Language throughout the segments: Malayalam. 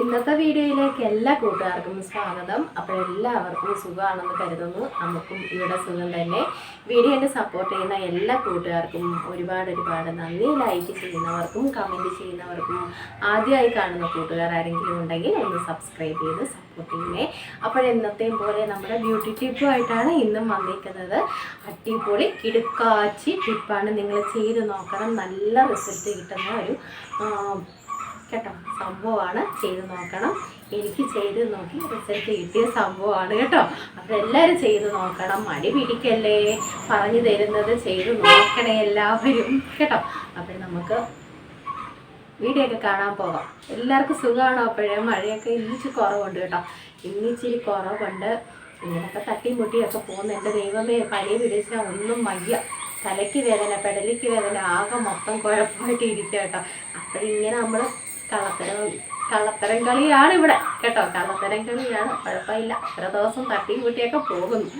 ഇന്നത്തെ വീഡിയോയിലേക്ക് എല്ലാ കൂട്ടുകാർക്കും സ്വാഗതം. അപ്പോൾ എല്ലാവർക്കും സുഖമാണെന്ന് കരുതുന്നു. നമുക്കും ഇവിടെ സുഖം തന്നെ. വീഡിയോനെ സപ്പോർട്ട് ചെയ്യുന്ന എല്ലാ കൂട്ടുകാർക്കും ഒരുപാട് ഒരുപാട് നന്ദി. ലൈക്ക് ചെയ്യുന്നവർക്കും കമന്റ് ചെയ്യുന്നവർക്കും ആദ്യമായി കാണുന്ന കൂട്ടുകാർ ആരെങ്കിലും ഉണ്ടെങ്കിൽ ഒന്ന് സബ്സ്ക്രൈബ് ചെയ്ത് സപ്പോർട്ട് ചെയ്യണേ. അപ്പോൾ എന്നത്തെയും പോലെ നമ്മുടെ ബ്യൂട്ടി ടിപ്പുമായിട്ടാണ് ഇന്നും വന്നിരിക്കുന്നത്. അടിപൊളി കിടുക്കാച്ചി ടിപ്പാണ് നിങ്ങൾ ചെയ്ത് നോക്കണം. നല്ല റിസൾട്ട് കിട്ടുന്ന ഒരു കേട്ടോ. സംഭവമാണ് ചെയ്ത് നോക്കണം. എനിക്ക് ചെയ്ത് നോക്കി റിസൾട്ട് കിട്ടിയ സംഭവമാണ് കേട്ടോ. അപ്പോൾ എല്ലാവരും ചെയ്ത് നോക്കണം. മടി പിടിക്കല്ലേ? പറഞ്ഞു തരുന്നത് ചെയ്ത് നോക്കണേ എല്ലാവരും കേട്ടോ. അപ്പോൾ നമുക്ക് വീഡിയോ ഒക്കെ കാണാൻ പോകാം. എല്ലാവർക്കും സുഖമാണോ അപ്പോഴേ? മഴയൊക്കെ ഇന്നിച്ച് കുറവുണ്ട് കേട്ടോ. ഇന്നിച്ചിരി കുറവുണ്ട്. ഇങ്ങനൊക്കെ തട്ടിയും മുട്ടിയൊക്കെ പോകുന്ന. എന്റെ ദൈവമേ പനി പിടിച്ചാൽ ഒന്നും വയ്യ. തലയ്ക്ക് വേദന പെടലിക്ക് വേദന ആകെ മൊത്തം കുഴപ്പമായിട്ട് ഇരിക്കുക കേട്ടോ അപ്പോഴിങ്ങനെ നമ്മൾ കള്ളത്തരം കള്ളത്തരം കളിയാണ് ഇവിടെ. കേട്ടോ കള്ളത്തരം കളിയാണ്. കുഴപ്പമില്ല. ഇത്ര ദിവസം തട്ടിയും കൂട്ടിയൊക്കെ പോകുന്നു.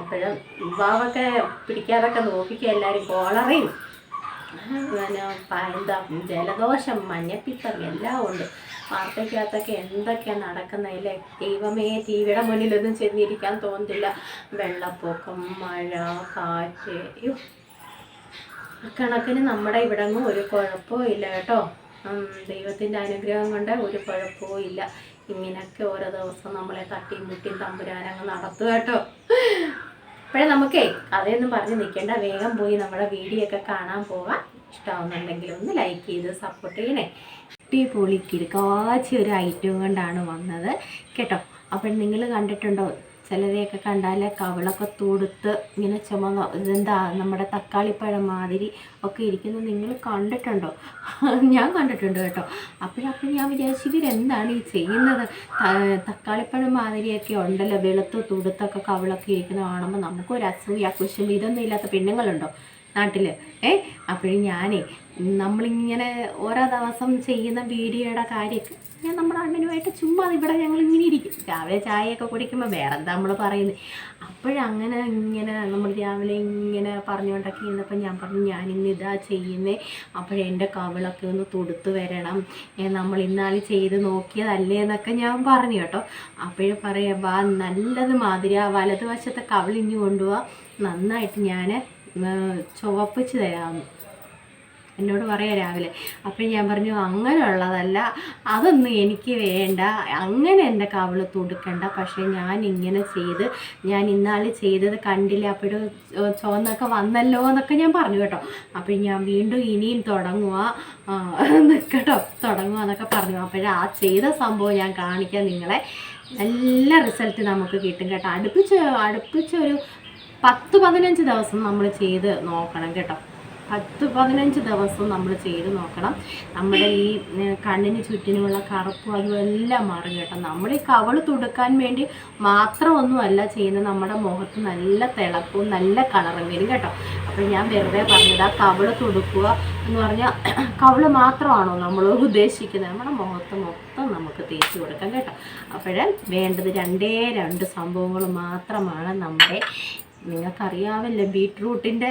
അപ്പോഴും യുവാവൊക്കെ പിടിക്കാതൊക്കെ നോക്കിക്കുക എല്ലാവരും കോളറയും. പിന്നെ എന്താ ജലദോഷം മഞ്ഞപ്പിത്തം എല്ലാം ഉണ്ട്. വാർത്തയ്ക്കകത്തൊക്കെ എന്തൊക്കെയാണ് നടക്കുന്നതില്ലേ ദൈവമേ ടി വിയുടെ മുന്നിലൊന്നും ചെന്നിരിക്കാൻ തോന്നുന്നില്ല. വെള്ളപ്പൊക്കം മഴ കാറ്റ് കണക്കിന് നമ്മുടെ ഇവിടെ ഒരു കുഴപ്പവും ഇല്ല കേട്ടോ. ദൈവത്തിന്റെ അനുഗ്രഹം കൊണ്ട് ഒരു കുഴപ്പവും ഇല്ല. ഇങ്ങനെയൊക്കെ ഓരോ ദിവസം നമ്മളെ തട്ടിയും മുട്ടിയും തമ്പുരാനങ്ങ് നടത്തുക കേട്ടോ. അപ്പോഴേ നമുക്കേ കഥയൊന്നും പറഞ്ഞ് നിൽക്കേണ്ട. വേഗം പോയി നമ്മുടെ വീഡിയോ ഒക്കെ കാണാൻ പോവാം. ഇഷ്ടമാവുന്നുണ്ടെങ്കിൽ ഒന്ന് ലൈക്ക് ചെയ്ത് സപ്പോർട്ട് ചെയ്യണേ. അടിപൊളി പൊളിക്കിരിക്കാച്ചൊരു ഒരു ഐറ്റവും കൊണ്ടാണ് വന്നത്. കേട്ടോ. അപ്പോൾ നിങ്ങൾ കണ്ടിട്ടുണ്ടോ? ചിലരെയൊക്കെ കണ്ടാൽ കവിളൊക്കെ തുടുത്ത് ഇങ്ങനെ ചുമന്ന ഇതെന്താ നമ്മുടെ തക്കാളിപ്പഴം മാതിരി ഒക്കെ ഇരിക്കുന്നത് നിങ്ങൾ കണ്ടിട്ടുണ്ടോ? ഞാൻ കണ്ടിട്ടുണ്ട് കേട്ടോ. അപ്പോഴപ്പോൾ ഞാൻ വിചാരിച്ചു ഇവരെന്താണ് ഈ ചെയ്യുന്നത്? തക്കാളിപ്പഴം മാതിരിയൊക്കെ ഉണ്ടല്ലോ വെളുത്ത് തുടുത്തൊക്കെ കവിളൊക്കെ ഇരിക്കുന്നത് കാണുമ്പോൾ നമുക്കൊരു അസൂയ കുശും ഇതൊന്നും ഇല്ലാത്ത പെണ്ണുങ്ങളുണ്ടോ നാട്ടിൽ ഏ? അപ്പോഴും ഞാനേ നമ്മളിങ്ങനെ ഓരോ ദിവസം ചെയ്യുന്ന വീഡിയോയുടെ കാര്യമൊക്കെ ഞാൻ നമ്മുടെ അണ്ണനുമായിട്ട് ചുമ്മാ ഇവിടെ ഞങ്ങൾ ഇങ്ങനെ ഇരിക്കും. രാവിലെ ചായയൊക്കെ കുടിക്കുമ്പോൾ വേറെ എന്താ നമ്മൾ പറയുന്നത് അപ്പോഴങ്ങനെ ഇങ്ങനെ നമ്മൾ രാവിലെ ഇങ്ങനെ പറഞ്ഞുകൊണ്ടൊക്കെ ഇരുന്നപ്പോൾ ഞാൻ പറഞ്ഞു ഞാൻ ഇന്ന് ഇതാ ചെയ്യുന്നേ. അപ്പോഴെന്റെ കവിളൊക്കെ ഒന്ന് തൊടുത്തു വരണം. നമ്മൾ ഇന്നാൾ ചെയ്ത് നോക്കിയതല്ലേ എന്നൊക്കെ ഞാൻ പറഞ്ഞു കേട്ടോ. അപ്പോഴും പറയാം വാ നല്ലത് മാതിരി ആ വലതുവശത്തെ കവിളിഞ്ഞു കൊണ്ടുപോവാ നന്നായിട്ട് ഞാൻ ചുവപ്പിച്ച് തരാമെന്ന് എന്നോട് പറയാം രാവിലെ. അപ്പോൾ ഞാൻ പറഞ്ഞു അങ്ങനെയുള്ളതല്ല അതൊന്നും എനിക്ക് വേണ്ട. അങ്ങനെ എന്റെ കവിൾ തുടുക്കണ്ട. പക്ഷേ ഞാൻ ഇങ്ങനെ ചെയ്ത് ഞാൻ ഇന്നാൾ ചെയ്തത് കണ്ടില്ല? അപ്പോഴും ചുവന്നൊക്കെ വന്നല്ലോ എന്നൊക്കെ ഞാൻ പറഞ്ഞു കേട്ടോ. അപ്പോൾ ഞാൻ വീണ്ടും ഇനിയും തുടങ്ങുക നിൽക്കട്ടോ തുടങ്ങുക എന്നൊക്കെ പറഞ്ഞു. അപ്പോഴേ ആ ചെയ്ത സംഭവം ഞാൻ കാണിക്കാം നിങ്ങളെ. നല്ല റിസൾട്ട് നമുക്ക് കിട്ടും കേട്ടോ. അടുപ്പിച്ച് അടുപ്പിച്ചൊരു പത്ത് പതിനഞ്ച് ദിവസം നമ്മൾ ചെയ്ത് നോക്കണം കേട്ടോ. പത്ത് പതിനഞ്ച് ദിവസം നമ്മൾ ചെയ്ത് നോക്കണം. നമ്മുടെ ഈ കണ്ണിന് ചുറ്റിനുമുള്ള കറുപ്പും അതുമെല്ലാം മാറും കേട്ടോ. നമ്മൾ ഈ കവൾ തുടുക്കാൻ വേണ്ടി മാത്രമൊന്നുമല്ല ചെയ്യുന്നത്. നമ്മുടെ മുഖത്ത് നല്ല തിളക്കവും നല്ല കളറും വരും കേട്ടോ. അപ്പോൾ ഞാൻ വെറുതെ പറഞ്ഞത് ആ കവൾ തുടുക്കുക എന്ന് പറഞ്ഞാൽ കവൾ മാത്രമാണോ നമ്മൾ ഉദ്ദേശിക്കുന്നത്? നമ്മുടെ മുഖത്ത് മൊത്തം നമുക്ക് തേച്ച് കൊടുക്കാം കേട്ടോ. അപ്പോഴേ വേണ്ടത് രണ്ടേ രണ്ട് സംഭവങ്ങൾ മാത്രമാണ് നമ്മുടെ നിങ്ങൾക്കറിയാവല്ലോ ബീട്രൂട്ടിന്റെ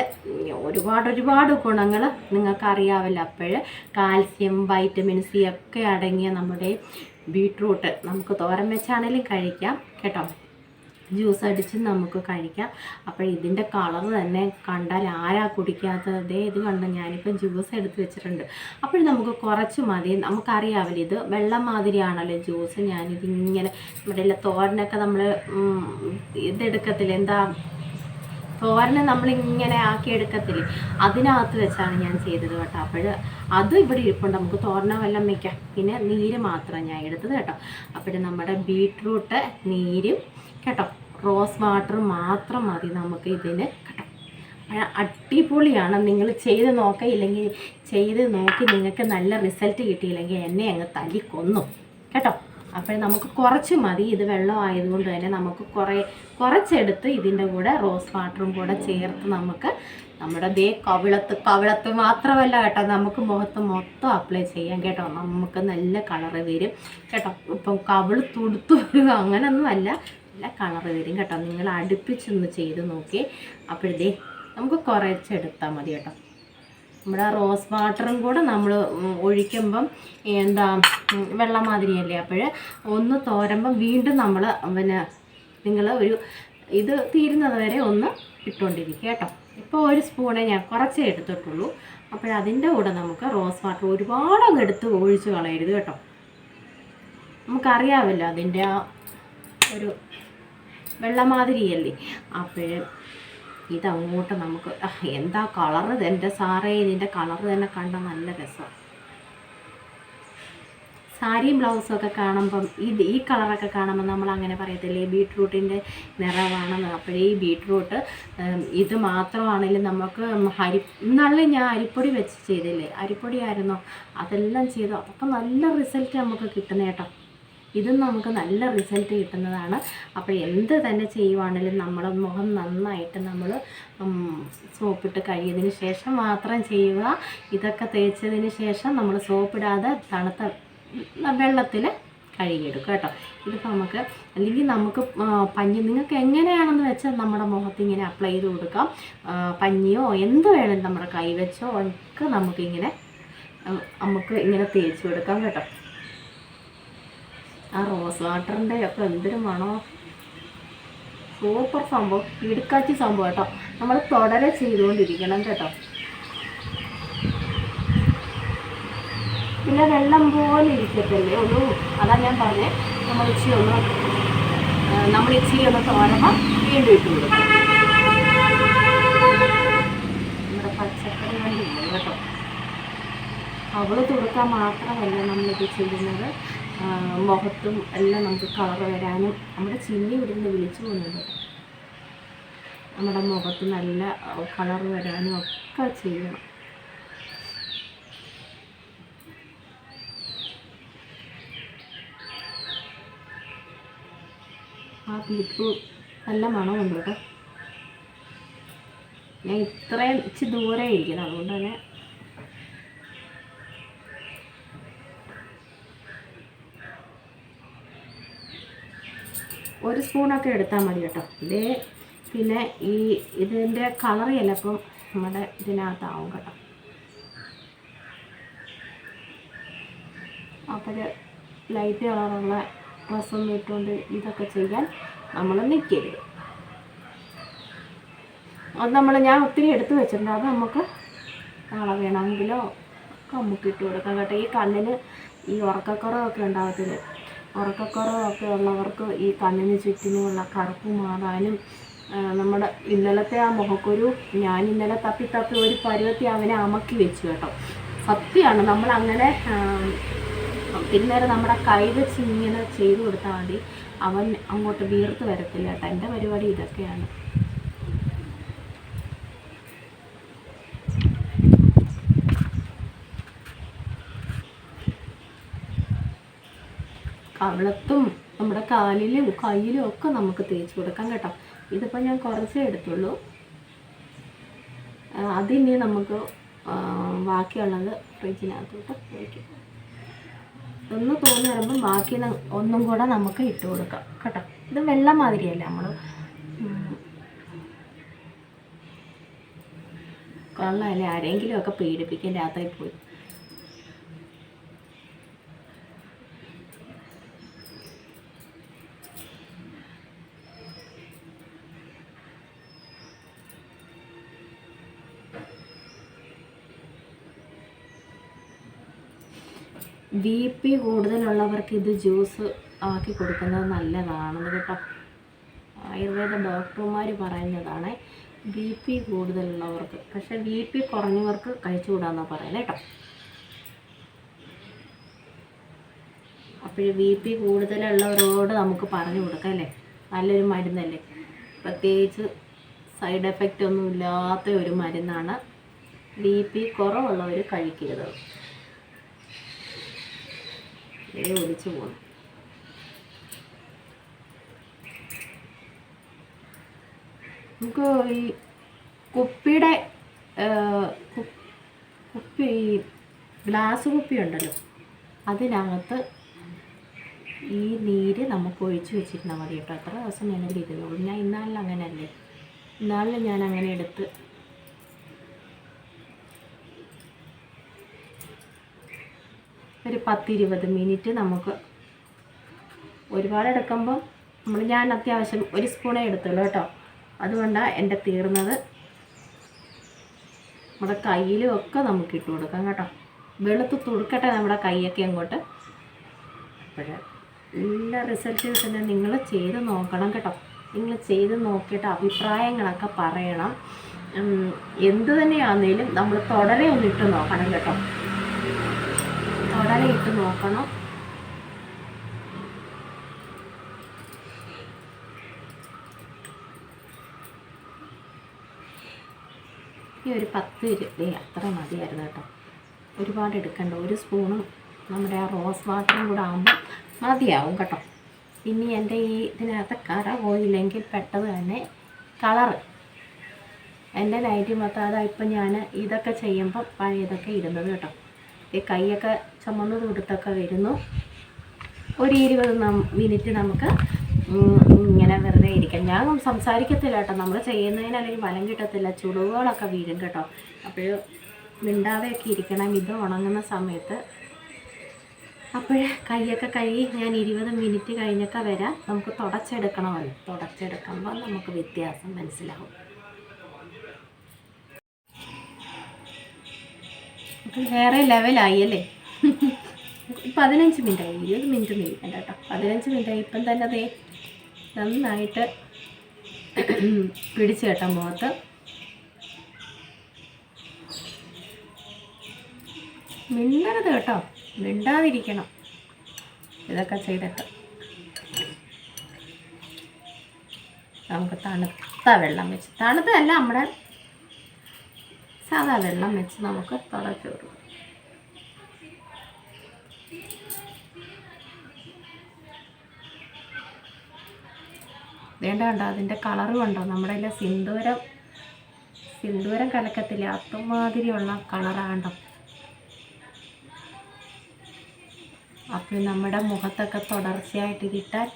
ഒരുപാട് ഒരുപാട് ഗുണങ്ങൾ നിങ്ങൾക്കറിയാവല്ലോ. അപ്പോൾ കാൽസ്യം വൈറ്റമിൻ സി ഒക്കെ അടങ്ങിയ നമ്മുടെ ബീട്രൂട്ട് നമുക്ക് തോരൻ വെച്ചാണേലും കഴിക്കാം കേട്ടോ. ജ്യൂസ് അടിച്ച് നമുക്ക് കഴിക്കാം. അപ്പോൾ ഇതിന്റെ കളർ തന്നെ കണ്ടാൽ ആരാ കുടിക്കാത്തത്? ഇത് കണ്ട ഞാനിപ്പം ജ്യൂസ് എടുത്ത് വെച്ചിട്ടുണ്ട്. അപ്പോൾ നമുക്ക് കുറച്ച് മതി. നമുക്കറിയാവില്ല ഇത് വെള്ളം മാതിരിയാണല്ലോ ജ്യൂസ്. ഞാനിതിങ്ങനെ നമ്മുടെ തോരനൊക്കെ നമ്മൾ ഇതെടുക്കത്തില്ല? എന്താ തോരനെ നമ്മളിങ്ങനെ ആക്കി എടുക്കത്തില്ലേ അതിനകത്ത് വെച്ചാണ് ഞാൻ ചെയ്തത് കേട്ടോ. അപ്പോൾ അത് ഇവിടെ ഇരിപ്പുണ്ട്. നമുക്ക് തോരന വെള്ളം വയ്ക്കാം പിന്നെ നീര് മാത്രം ഞാൻ എടുത്തത് കേട്ടോ. അപ്പോൾ നമ്മുടെ ബീട്രൂട്ട് നീരും കേട്ടോ. റോസ് വാട്ടർ മാത്രം മതി നമുക്ക് ഇതിന് കേട്ടോ. അടിപൊളിയാണ്. നിങ്ങൾ ചെയ്ത് നോക്കയില്ലെങ്കിൽ ചെയ്ത് നോക്കി നിങ്ങൾക്ക് നല്ല റിസൾട്ട് കിട്ടിയില്ലെങ്കിൽ എന്നെ അങ്ങ് തല്ലിക്കൊന്നു. കേട്ടോ. അപ്പോൾ നമുക്ക് കുറച്ച് മതി. ഇത് വെള്ളം ആയതുകൊണ്ട് തന്നെ നമുക്ക് കുറേ കുറച്ചെടുത്ത് ഇതിന്റെ കൂടെ റോസ് വാട്ടറും കൂടെ ചേർത്ത് നമുക്ക് നമ്മുടെ ദേ കവിളത്ത് കവിളത്ത് മാത്രമല്ല കേട്ടോ നമുക്ക് മുഖത്ത് മൊത്തം അപ്ലൈ ചെയ്യാം കേട്ടോ. നമുക്ക് നല്ല കളറ് വരും കേട്ടോ. ഇപ്പം കവിൾ തുടുത്തു വരിക അങ്ങനെയൊന്നുമല്ല നല്ല കളറ് വരും കേട്ടോ. നിങ്ങൾ അടുപ്പിച്ചൊന്ന് ചെയ്ത് നോക്കി അപ്പോഴേ നമുക്ക് കുറച്ചെടുത്താൽ മതി കേട്ടോ. നമ്മുടെ റോസ് വാട്ടറും കൂടെ നമ്മൾ ഒഴിക്കുമ്പം എന്താ വെള്ളം മാതിരിയല്ലേ അപ്പോൾ ഒന്ന് തോരുമ്പം വീണ്ടും നമ്മൾ പിന്നെ നിങ്ങൾ ഒരു ഇത് തീരുന്നത് വരെ ഒന്ന് ഇട്ടുകൊണ്ടിരിക്കുക കേട്ടോ. ഇപ്പോൾ ഒരു സ്പൂണേ ഞാൻ കുറച്ചേ എടുത്തിട്ടുള്ളൂ. അപ്പോഴതിന്റെ കൂടെ നമുക്ക് റോസ് വാട്ടർ ഒരുപാടങ്ങ് എടുത്ത് ഒഴിച്ച് കളയരുത് കേട്ടോ. നമുക്കറിയാമല്ലോ അതിന്റെ ആ ഒരു വെള്ളമാതിരിയല്ലേ. അപ്പോൾ ഇതങ്ങോട്ട് നമുക്ക് എന്താ കളറ് എന്റെ സാറേ ഇതിന്റെ കളറ് തന്നെ കണ്ട നല്ല രസം. സാരിയും ബ്ലൗസും ഒക്കെ കാണുമ്പം ഇത് ഈ കളറൊക്കെ കാണുമ്പോൾ നമ്മൾ അങ്ങനെ പറയത്തില്ലേ ബീട്രൂട്ടിന്റെ നിറമാണെന്ന് അപ്പോഴേ ഈ ബീട്രൂട്ട് ഇത് മാത്രമാണെങ്കിലും നമുക്ക് ഹരി ഇന്നാളിൽ ഞാൻ അരിപ്പൊടി വെച്ച് ചെയ്തില്ലേ? അരിപ്പൊടി ആയിരുന്നോ അതെല്ലാം ചെയ്തു. അതൊക്കെ നല്ല റിസൾട്ട് നമുക്ക് കിട്ടുന്ന കേട്ടോ ഇതും നമുക്ക് നല്ല റിസൾട്ട് കിട്ടുന്നതാണ്. അപ്പോൾ എന്ത് തന്നെ ചെയ്യുവാണെങ്കിലും നമ്മുടെ മുഖം നന്നായിട്ട് നമ്മൾ സോപ്പിട്ട് കഴിയതിന് ശേഷം മാത്രം ചെയ്യുക. ഇതൊക്കെ തേച്ചതിന് ശേഷം നമ്മൾ സോപ്പിടാതെ തണുത്ത വെള്ളത്തിൽ കഴുകിയെടുക്കുക കേട്ടോ. ഇതിപ്പോൾ നമുക്ക് അല്ലെങ്കിൽ നമുക്ക് പഞ്ഞി നിങ്ങൾക്ക് എങ്ങനെയാണെന്ന് വെച്ചാൽ നമ്മുടെ മുഖത്ത് ഇങ്ങനെ അപ്ലൈ ചെയ്ത് കൊടുക്കാം. പഞ്ഞിയോ എന്ത് വേണമെങ്കിലും നമ്മുടെ കൈവച്ചോ ഒക്കെ നമുക്കിങ്ങനെ നമുക്ക് ഇങ്ങനെ തേച്ച് കൊടുക്കാം കേട്ടോ. ആ റോസ് വാട്ടറിന്റെ ഒക്കെ എന്തൊരു മണോ. സൂപ്പർ സംഭവം. ഇടുക്കാച്ചി സംഭവം കേട്ടോ. നമ്മൾ തുടരെ ചെയ്തുകൊണ്ടിരിക്കണം കേട്ടോ. പിന്നെ വെള്ളം പോലെ ഇരിക്കത്തല്ലേ ഒരു അതാ ഞാൻ പറഞ്ഞേ. നമ്മൾ ഇച്ചിരി ഒന്ന് നമ്മൾ ഇച്ചിരി ഒന്ന് തോരമ്പോൾ വീണ്ടും ഇട്ട് നമ്മുടെ പച്ചക്കറി വണ്ടിയില്ല കേട്ടോ. അവൾ തുറക്കാൻ മാത്രമല്ല നമ്മളിത് ചെയ്യുന്നത്. മുഖത്തും എല്ലാം നമുക്ക് കളർ വരാനും നമ്മുടെ ചിന്നി ഇവിടുന്ന് വിളിച്ചു പോകുന്നുണ്ട്. നമ്മുടെ മുഖത്ത് നല്ല കളർ വരാനും ഒക്കെ ചെയ്യണം. ആ ക്ലിപ്പ് നല്ല മണമുണ്ട് കേട്ടോ. ഞാൻ ഇത്രയും ഇച്ചിരി ദൂരെ ഇരിക്കുന്നത് അതുകൊണ്ട് തന്നെ ഒരു സ്പൂണൊക്കെ എടുത്താൽ മതി കേട്ടോ. ഇതേ പിന്നെ ഈ ഇതിന്റെ കളർ ചിലപ്പം നമ്മുടെ ഇതിനകത്താവും കേട്ടോ. അപ്പോൾ ലൈറ്റ് കളറുള്ള ഡ്രസ്സൊന്നും ഇട്ടുകൊണ്ട് ഇതൊക്കെ ചെയ്യാൻ നമ്മൾ നിൽക്കരുത് അത് നമ്മൾ ഞാൻ ഒത്തിരി എടുത്ത് വെച്ചിട്ടുണ്ട്. അത് നമുക്ക് നാളെ വേണമെങ്കിലോ നമുക്ക് ഇട്ട് കൊടുക്കാം കേട്ടോ. ഈ കണ്ണിന് ഈ ഉറക്കക്കുറവൊക്കെ ഉണ്ടാകത്തില്ല ഉറക്കക്കുറവൊക്കെ ഉള്ളവർക്ക് ഈ കണ്ണിന് ചുറ്റിനുമുള്ള കറുപ്പ് മാറാനും നമ്മുടെ ഇന്നലത്തെ ആ മുഖക്കുരു ഞാൻ ഇന്നലെ തപ്പി തപ്പി ഒരു പരുവത്തി അവനെ അമക്കി വെച്ചു കേട്ടോ. സത്യമാണ് നമ്മൾ അങ്ങനെ പിന്നേരം നമ്മുടെ കൈ വെച്ച് ഇങ്ങനെ ചെയ്തു കൊടുത്താൽ മതി. അവൻ അങ്ങോട്ട് വീർത്ത് വരത്തില്ല കേട്ടോ. എന്റെ പരിപാടി ഇതൊക്കെയാണ്. കവിളത്തും നമ്മുടെ കാലിലും കയ്യിലും ഒക്കെ നമുക്ക് തേച്ച് കൊടുക്കാം കേട്ടോ. ഇതിപ്പോൾ ഞാൻ കുറച്ചേ എടുത്തുള്ളൂ. അതിനി നമുക്ക് ബാക്കിയുള്ളത് ഫ്രിഡ്ജിനകത്തോട്ട് വയ്ക്കും ഒന്ന് തോന്നി വരുമ്പം ബാക്കി ഒന്നും കൂടെ നമുക്ക് ഇട്ട് കൊടുക്കാം കേട്ടോ. ഇത് വെള്ളം മാതിരിയല്ല നമ്മൾ കൊള്ളാമല്ലേ ആരെങ്കിലും ഒക്കെ പേടിപ്പിക്കാൻ രാത്രി പോയി. ബി പി കൂടുതലുള്ളവർക്ക് ഇത് ജ്യൂസ് ആക്കി കൊടുക്കുന്നത് നല്ലതാണെന്ന് കേട്ടോ ആയുർവേദ ഡോക്ടർമാർ പറയുന്നതാണ് ബി പി കൂടുതലുള്ളവർക്ക്. പക്ഷേ ബി പി കുറഞ്ഞവർക്ക് കഴിച്ചുകൂടാന്നാണ് പറയുന്നത് കേട്ടോ. അപ്പോൾ ബി പി കൂടുതലുള്ളവരോട് നമുക്ക് പറഞ്ഞു കൊടുക്കാം അല്ലേ? നല്ലൊരു മരുന്നല്ലേ? പ്രത്യേകിച്ച് സൈഡ് എഫക്റ്റ് ഒന്നും ഇല്ലാത്ത ഒരു മരുന്നാണ് ബി പി കുറവുള്ളവർ കഴിക്കരുത്. ദേ ഒലിച്ചു പോകണം നമുക്ക് ഈ കുപ്പിയുടെ കുപ്പി ഗ്ലാസ് കുപ്പി ഉണ്ടല്ലോ അതിനകത്ത് ഈ നീര് നമുക്ക് ഒഴിച്ചു വെച്ചിരുന്നാൽ മതി കേട്ടോ. എത്ര ദിവസം വേണമെങ്കിലും ഇരുന്നോളൂ ഞാൻ ഇന്നാളിൽ അങ്ങനെയല്ലേ? ഇന്നാളിൽ ഞാൻ അങ്ങനെ എടുത്ത് ഒരു പത്തിരുപത് മിനിറ്റ് നമുക്ക് ഒരുപാട് എടുക്കുമ്പം നമ്മൾ ഞാൻ അത്യാവശ്യം ഒരു സ്പൂണേ എടുത്തുള്ളൂ കേട്ടോ. അതുകൊണ്ടാണ് എന്റെ തീർന്നത്. നമ്മുടെ കയ്യിലും ഒക്കെ നമുക്ക് ഇട്ട് കൊടുക്കാം കേട്ടോ. വെളുത്ത് തുടുക്കട്ടെ നമ്മുടെ കൈയൊക്കെ അങ്ങോട്ട്. അപ്പോൾ എല്ലാ റിസൾട്ട് തന്നെ നിങ്ങൾ ചെയ്ത് നോക്കണം കേട്ടോ. നിങ്ങൾ ചെയ്ത് നോക്കിയിട്ട് അഭിപ്രായങ്ങളൊക്കെ പറയണം. എന്ത് തന്നെയാണെങ്കിലും നമ്മൾ തുടരെ ഒന്ന് ഇട്ട് നോക്കണം കേട്ടോ. തുടരെ ഇട്ട് നോക്കണം. ഈ ഒരു പത്ത് രൂപ അത്ര മതിയായിരുന്നു കേട്ടോ. ഒരുപാട് എടുക്കണ്ട ഒരു സ്പൂണും നമ്മുടെ ആ റോസ് വാട്ടറും കൂടെ ആകുമ്പോൾ മതിയാവും കേട്ടോ. ഇനി എന്റെ ഈ ഇതിനകത്ത് കറ പോയില്ലെങ്കിൽ പെട്ടത് തന്നെ കളറ്. എന്റെ നൈറ്റി മൊത്തം അതാ ഇപ്പം ഞാൻ ഇതൊക്കെ ചെയ്യുമ്പോൾ പഴയതൊക്കെ ഇരുന്നത് കേട്ടോ. ഈ കൈയൊക്കെ ചുമന്ന് കൊടുത്തൊക്കെ വരുന്നു. ഒരു ഇരുപത് മിനിറ്റ് നമുക്ക് ഇങ്ങനെ വെറുതെ ഇരിക്കാം. ഞാൻ സംസാരിക്കത്തില്ല കേട്ടോ. നമ്മൾ ചെയ്യുന്നതിന് അല്ലെങ്കിൽ ഫലം കിട്ടത്തില്ല. ചുളിവുകളൊക്കെ വീഴും കേട്ടോ. അപ്പോൾ മിണ്ടാതെയൊക്കെ ഇരിക്കണം. ഇത് ഉണങ്ങുന്ന സമയത്ത്. അപ്പോൾ കൈയൊക്കെ കഴുകി ഞാൻ ഇരുപത് മിനിറ്റ് കഴിഞ്ഞൊക്കെ വരാം. നമുക്ക് തുടച്ചെടുക്കണമല്ലോ. തുടച്ചെടുക്കുമ്പോൾ നമുക്ക് വ്യത്യാസം മനസ്സിലാവും. വേറെ ലെവലായി അല്ലേ? പതിനഞ്ച് മിനിറ്റായി ഇരുപത് മിനിറ്റ് ഇരിക്കണ്ട കേട്ടോ. പതിനഞ്ച് മിനിറ്റായി. ഇപ്പം തന്നെ അതേ നന്നായിട്ട് പിടിച്ച് കേട്ടോ മുഖത്ത്. മിണ്ടരുത് കേട്ടോ. മിണ്ടാതിരിക്കണം. ഇതൊക്കെ ചെയ്തിട്ട് നമുക്ക് തണുത്ത വെള്ളം വെച്ച് തണുത്തല്ല നമ്മുടെ സാധാ വെള്ളം വെച്ച് നമുക്ക് തുടച്ചു കൊടുക്കും. വേണ്ട കണ്ടോ? അതിന്റെ കളറ് കണ്ടോ? നമ്മുടെ എല്ലാം സിന്ദൂരം സിന്ദൂരം കലക്കത്തില്ല? അതുമാതിരിയുള്ള കളറാണ്ടോ അപ്പോൾ നമ്മുടെ മുഖത്തൊക്കെ തുടർച്ചയായിട്ട് ഇതിട്ടാൽ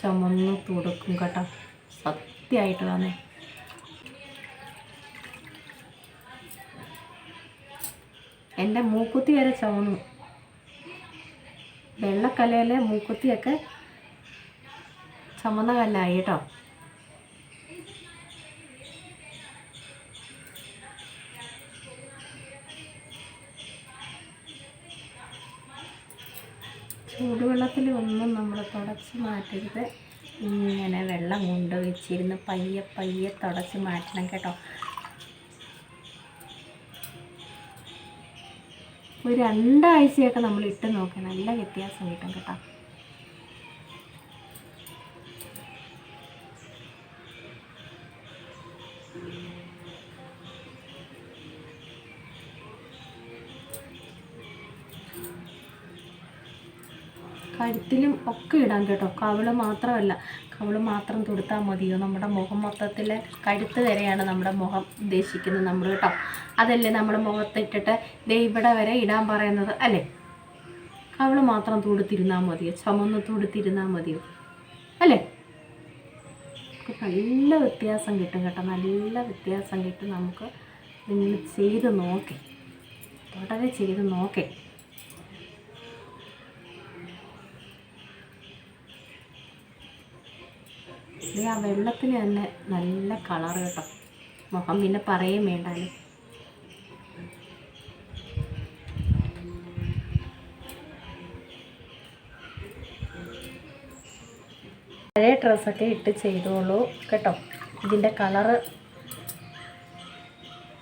ചുമന്ന് തുടുക്കും കേട്ടോ. സത്യമായിട്ട് തന്നെ എന്റെ മൂക്കുത്തി വരെ ചുമന്നു. വെള്ളക്കലയിലെ മൂക്കുത്തിയൊക്കെ ചുമന്ന കല്ലായി കേട്ടോ. ചൂടുവെള്ളത്തിൽ ഒന്നും നമ്മൾ തുടച്ച് മാറ്റരുത്. ഇങ്ങനെ വെള്ളം കൊണ്ട് വെച്ചിരുന്ന് പയ്യെ പയ്യെ തുടച്ച് മാറ്റണം കേട്ടോ. ഒരു രണ്ടാഴ്ചയൊക്കെ നമ്മൾ ഇട്ട് നോക്കാം നല്ല വ്യത്യാസം കിട്ടും കേട്ടോ. കഴുത്തിലും ഒക്കെ ഇടാം കേട്ടോ. കവിൾ മാത്രമല്ല കവിൾ മാത്രം തൊടുത്താൽ മതിയോ? നമ്മുടെ മുഖം മൊത്തത്തിൽ കഴുത്ത് വരെയാണ് നമ്മുടെ മുഖം ഉദ്ദേശിക്കുന്നത് നമ്മൾ കേട്ടോ. അതല്ലേ നമ്മുടെ മുഖത്തിട്ടിട്ട് ദേ ഇവിടെ വരെ ഇടാൻ പറയുന്നത് അല്ലേ? കവിൾ മാത്രം തൊടുത്തിരുന്നാൽ മതിയോ? ചുമന്ന് തൊടുത്തിരുന്നാൽ മതിയോ? അല്ലേ? നല്ല വ്യത്യാസം കിട്ടും കേട്ടോ. നല്ല വ്യത്യാസം കിട്ടും നമുക്ക് നിങ്ങൾ ചെയ്ത് നോക്കി. തുടരെ ചെയ്ത് നോക്കേ. ഇത് ആ വെള്ളത്തിന് തന്നെ നല്ല കളർ കേട്ടോ. മുഖം പിന്നെ പറയുകയും വേണ്ടാലും പഴയ ഡ്രസ്സൊക്കെ ഇട്ട് ചെയ്തോളൂ കേട്ടോ. ഇതിന്റെ കളറ്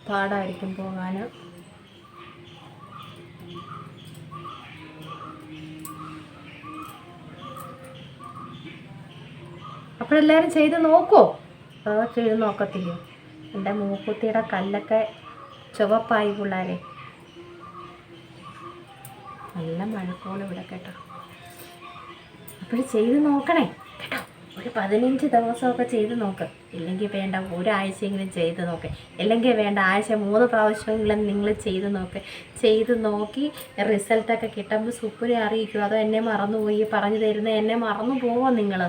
പാടായിരിക്കും പോകാൻ അപ്പോഴെല്ലാവരും ചെയ്ത് നോക്കുമോ ആ ചെയ്ത് നോക്കത്തില്ലയോ എന്റെ മൂക്കുത്തിയുടെ കല്ലൊക്കെ ചുവപ്പായി പിള്ളേരെ. നല്ല മഴക്കോളം ഇവിടെ കേട്ടോ. അപ്പോൾ ചെയ്ത് നോക്കണേ. കേട്ടോ ഒരു പതിനഞ്ച് ദിവസമൊക്കെ ചെയ്ത് നോക്ക്. ഇല്ലെങ്കിൽ വേണ്ട ഒരാഴ്ചയെങ്കിലും ചെയ്ത് നോക്ക്. ഇല്ലെങ്കിൽ വേണ്ട ആഴ്ച മൂന്ന് പ്രാവശ്യമെങ്കിലും നിങ്ങൾ ചെയ്ത് നോക്ക്. ചെയ്ത് നോക്കി റിസൾട്ടൊക്കെ കിട്ടുമ്പോൾ സുപ്പുരെ അറിയിക്കും. അതോ എന്നെ മറന്നുപോയി പറഞ്ഞു തരുന്ന എന്നെ മറന്നു പോവോ നിങ്ങൾ?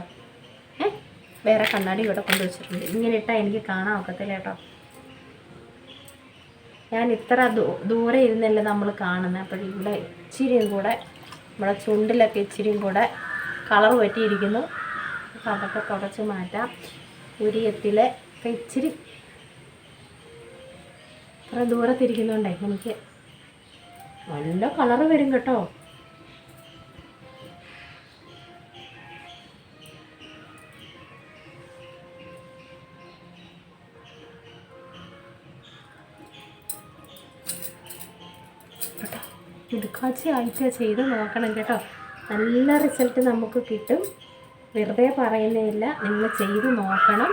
വേറെ കണ്ണാടി ഇവിടെ കൊണ്ടുവച്ചിട്ടുണ്ട് ഇങ്ങനെ ഇട്ടാൽ എനിക്ക് കാണാൻ ഒക്കത്തില്ല കേട്ടോ. ഞാൻ ഇത്ര ദൂരെ ഇരുന്നല്ലേ നമ്മൾ കാണുന്നത് അപ്പോൾ ഇവിടെ ഇച്ചിരിയും കൂടെ നമ്മുടെ ചുണ്ടിലൊക്കെ ഇച്ചിരിയും കൂടെ കളർ പറ്റിയിരിക്കുന്നു. അപ്പോൾ അതൊക്കെ തുടച്ച് മാറ്റാം. ഉരിയത്തിലെ ഒക്കെ ഇച്ചിരി ഇത്ര ദൂരത്തിരിക്കുന്നുണ്ടേ എനിക്ക് നല്ല കളറ് വരും കേട്ടോ. ഇടുക്കാച്ചി ആയിട്ട് ചെയ്ത് നോക്കണം കേട്ടോ. നല്ല റിസൾട്ട് നമുക്ക് കിട്ടും. വെറുതെ പറയുന്നില്ല നിങ്ങൾ ചെയ്ത് നോക്കണം.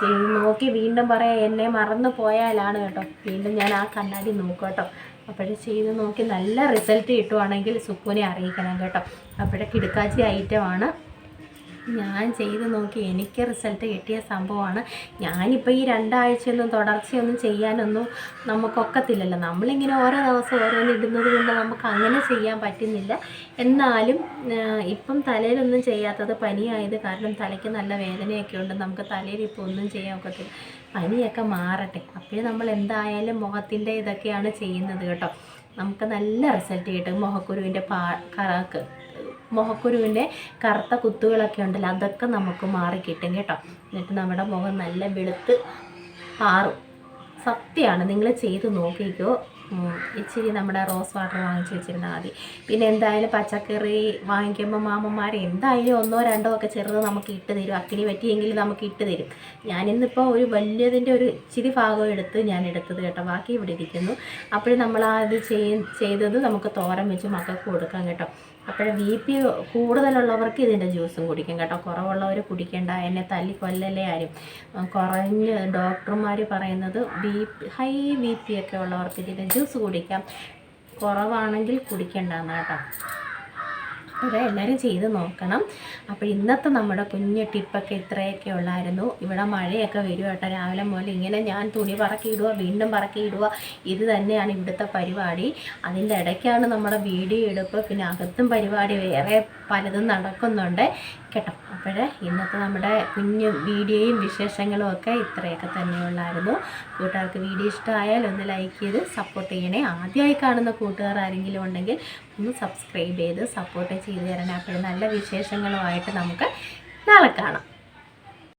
ചെയ്ത് നോക്കി വീണ്ടും പറയാം എന്നെ മറന്നു പോയാലാണ് കേട്ടോ. വീണ്ടും ഞാൻ ആ കണ്ണാടി നോക്കും കേട്ടോ. അപ്പോഴേ ചെയ്ത് നോക്കി നല്ല റിസൾട്ട് കിട്ടുവാണെങ്കിൽ സുക്കുനെ അറിയിക്കണം കേട്ടോ. അപ്പോഴേ കിടുക്കാച്ചി ഐറ്റമാണ് ഞാൻ ചെയ്ത് നോക്കി എനിക്ക് റിസൾട്ട് കിട്ടിയ സംഭവമാണ്. ഞാനിപ്പോൾ ഈ രണ്ടാഴ്ചയൊന്നും തുടർച്ചയൊന്നും ചെയ്യാനൊന്നും നമുക്കൊക്കത്തില്ലല്ലോ. നമ്മളിങ്ങനെ ഓരോ ദിവസം ഓരോന്ന് ഇടുന്നത് കൊണ്ട് നമുക്ക് അങ്ങനെ ചെയ്യാൻ പറ്റുന്നില്ല. എന്നാലും ഇപ്പം തലയിലൊന്നും ചെയ്യാത്തത് പനിയായത് കാരണം തലയ്ക്ക് നല്ല വേദനയൊക്കെ ഉണ്ട്. നമുക്ക് തലയിൽ ഇപ്പോൾ ഒന്നും ചെയ്യാൻ ഒക്കത്തില്ല. പനിയൊക്കെ മാറട്ടെ. അപ്പോൾ നമ്മൾ എന്തായാലും മുഖത്തിന്റെ ഇതൊക്കെയാണ് ചെയ്യുന്നത് കേട്ടോ. നമുക്ക് നല്ല റിസൾട്ട് കിട്ടും. മുഖക്കുരുവിന്റെ പാ കറാക്ക്. മുഖക്കുരുവിന്റെ കറുത്ത കുത്തുകളൊക്കെ ഉണ്ടല്ലോ അതൊക്കെ നമുക്ക് മാറി കിട്ടും എന്നിട്ട് നമ്മുടെ മുഖം നല്ല വെളുത്ത് പാറും സത്യമാണ് നിങ്ങൾ ചെയ്ത് നോക്കിക്കോ. ഇച്ചിരി നമ്മുടെ റോസ് വാട്ടർ വാങ്ങിച്ച് വെച്ചിരുന്നാൽ മതി. പിന്നെ എന്തായാലും പച്ചക്കറി വാങ്ങിക്കുമ്പോൾ മാമന്മാർ എന്തായാലും ഒന്നോ രണ്ടോ ഒക്കെ ചെറുത് നമുക്ക് ഇട്ട് തരും. അക്കിനി പറ്റിയെങ്കിൽ നമുക്ക് ഇട്ട് തരും. ഞാനിന്നിപ്പോൾ ഒരു വലിയതിന്റെ ഒരു ഇച്ചിരി ഭാഗം എടുത്ത് ഞാൻ എടുത്തത് കേട്ടോ. ബാക്കി ഇവിടെ ഇരിക്കുന്നു. അപ്പോഴും നമ്മൾ ചെയ് ചെയ്തത് നമുക്ക് തോരം വെച്ച് മക്കൾക്ക് കൊടുക്കാം കേട്ടോ. അപ്പോൾ ബി പി കൂടുതലുള്ളവർക്ക് ഇതിന്റെ ജ്യൂസും കുടിക്കും കേട്ടോ. കുറവുള്ളവർ കുടിക്കേണ്ട എന്നെ തല്ലി കൊല്ലലേ ആരും. കുറഞ്ഞ് ഡോക്ടർമാർ പറയുന്നത് ബി ഹൈ ബി പി ഒക്കെ ഉള്ളവർക്ക് ഇതിന്റെ ജ്യൂസ് കുടിക്കാം. കുറവാണെങ്കിൽ കുടിക്കേണ്ടെന്ന് കേട്ടോ. അപ്പോൾ എല്ലാവരും ചെയ്ത് നോക്കണം. അപ്പോൾ ഇന്നത്തെ നമ്മുടെ കുഞ്ഞു ടിപ്പൊക്കെ ഇത്രയൊക്കെ ഉള്ളായിരുന്നു. ഇവിടെ മഴയൊക്കെ വരും കേട്ടോ. രാവിലെ മുതൽ ഇങ്ങനെ ഞാൻ തുണി പറക്കിയിടുക വീണ്ടും പറക്കിയിടുക ഇത് തന്നെയാണ് ഇവിടുത്തെ പരിപാടി. അതിന്റെ ഇടയ്ക്കാണ് നമ്മുടെ വീഡിയോ എടുപ്പ് പിന്നെ അകത്തും പരിപാടി വേറെ പലതും നടക്കുന്നുണ്ട്. കേട്ടോ. അപ്പോൾ ഇന്നത്തെ നമ്മുടെ കുഞ്ഞു വീഡിയോയും വിശേഷങ്ങളും ഒക്കെ ഇത്രയൊക്കെ തന്നെയുള്ളായിരുന്നു. കൂട്ടുകാർക്ക് വീഡിയോ ഇഷ്ടമായാൽ ഒന്ന് ലൈക്ക് ചെയ്ത് സപ്പോർട്ട് ചെയ്യണേ. ആദ്യമായി കാണുന്ന കൂട്ടുകാർ ആരെങ്കിലും ഉണ്ടെങ്കിൽ ഒന്ന് സബ്സ്ക്രൈബ് ചെയ്ത് സപ്പോർട്ട് ചെയ്ത് തരണേ. അപ്പോൾ നല്ല വിശേഷങ്ങളുമായിട്ട് നമുക്ക് നാളെ കാണാം.